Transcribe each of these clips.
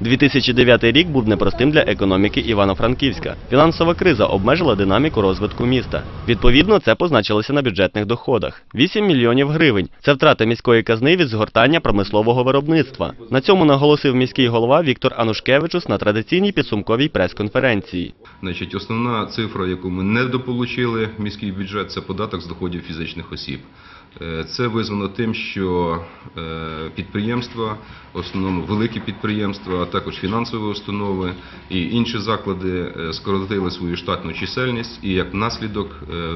2009 рік був непростим для економіки Івано-Франківська. Фінансова криза обмежила динаміку розвитку міста. Відповідно, це позначилося на бюджетних доходах. 8 мільйонів гривень – це втрата міської казни від згортання промислового виробництва. На цьому наголосив міський голова Віктор Анушкевичус на традиційній підсумковій прес-конференції. Значить, основна цифра, яку ми недополучили в міський бюджет, це податок з доходів фізичних осіб. Е, Це визвано тим, що е, підприємства, в основному великі підприємства, а також фінансові установи і інші заклади е, скоротили свою штатну чисельність, і як наслідок,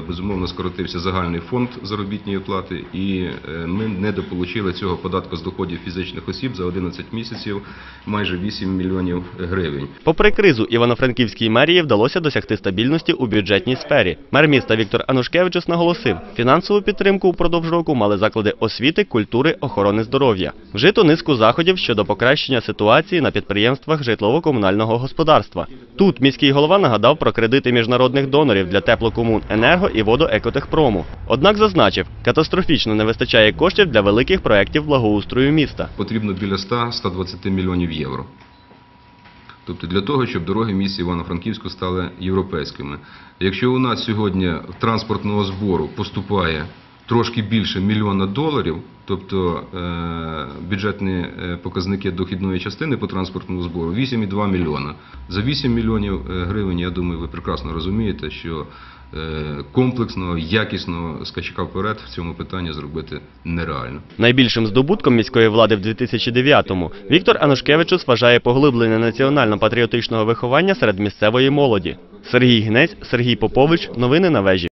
безумовно, скоротився загальний фонд заробітної плати, і ми недополучили цього податку з доходів фізичних осіб за 11 місяців майже 8 мільйонів гривень. Попри кризу, Івано-Франківській мерії вдалося досягти стабільності у бюджетній сфері. Мер міста Віктор Анушкевичус наголосив, фінансову підтримку упродовж року мали заклади освіти, культури, охорони здоров'я. Вжито низку заходів щодо покращення ситуації на підприємствах житлово-комунального господарства. Тут міський голова нагадав про кредити міжнародних донорів для теплокомуненерго і водоекотехпрому. Однак зазначив, катастрофічно не вистачає коштів для великих проєктів благоустрою міста. потрібно біля 100-120 мільйонів євро. Тобто для того, щоб дороги місті Івано-Франківську стали європейськими. Якщо у нас сьогодні транспортного збору поступає трошки більше мільйона доларів, тобто е, бюджетні е, показники дохідної частини по транспортному збору 8,2 мільйона. За 8 мільйонів е, гривень, я думаю, ви прекрасно розумієте, що комплексного, якісного скачка вперед в цьому питанні зробити нереально. Найбільшим здобутком міської влади в 2009-му Віктор Анушкевичус вважає поглиблення національно-патріотичного виховання серед місцевої молоді. Сергій Гнець, Сергій Попович. Новини на вежі.